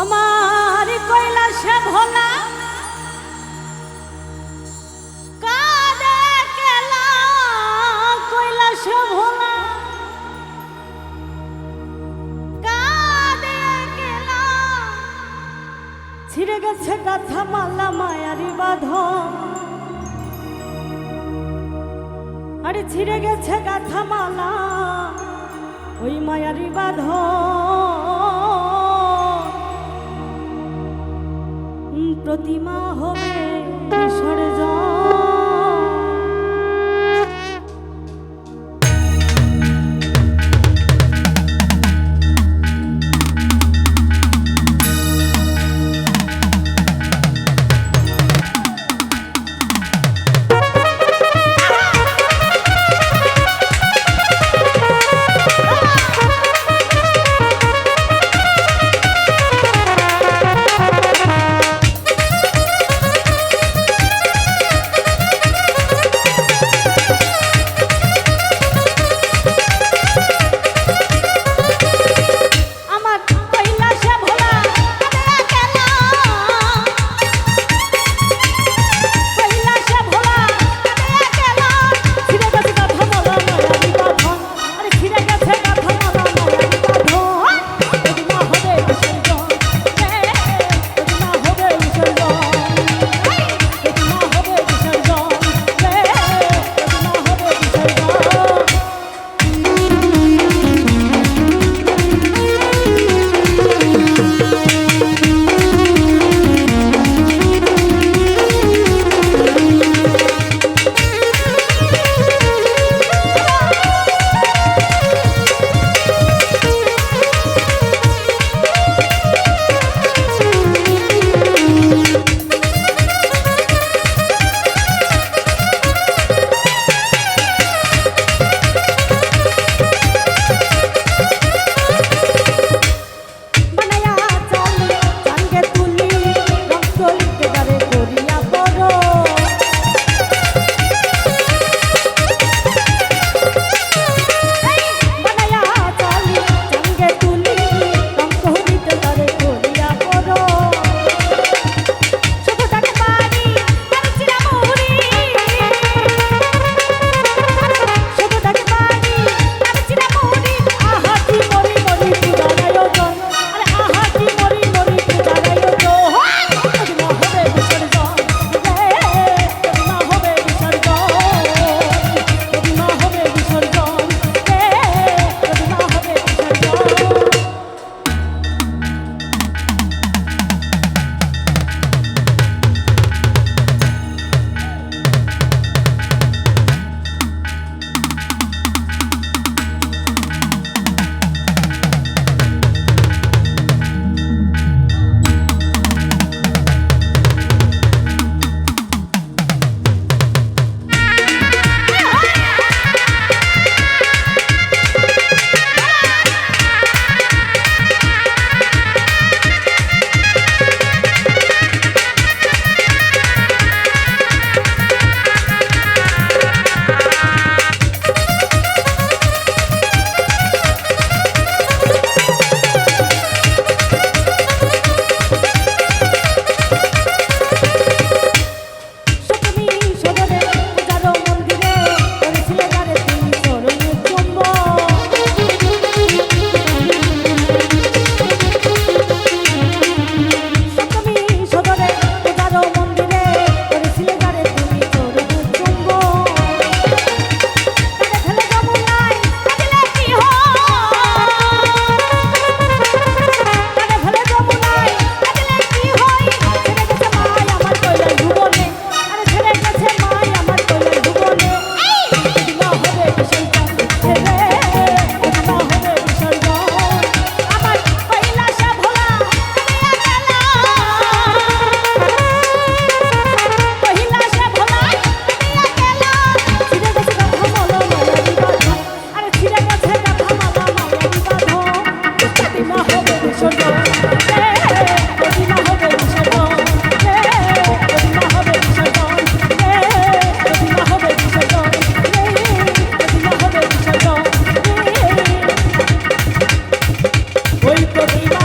আমার কৈলাসে ভোলা। কাঁদে কেলা কৈলাসে ভোলা। ছিঁড়ে গেছে গাথা মালা মায়ারি বাঁধ আরে ছিঁড়ে গেছে গাথা মালা ওই মায়ারি বাঁধ প্রতিমা হবে যা ওই প্রতিভা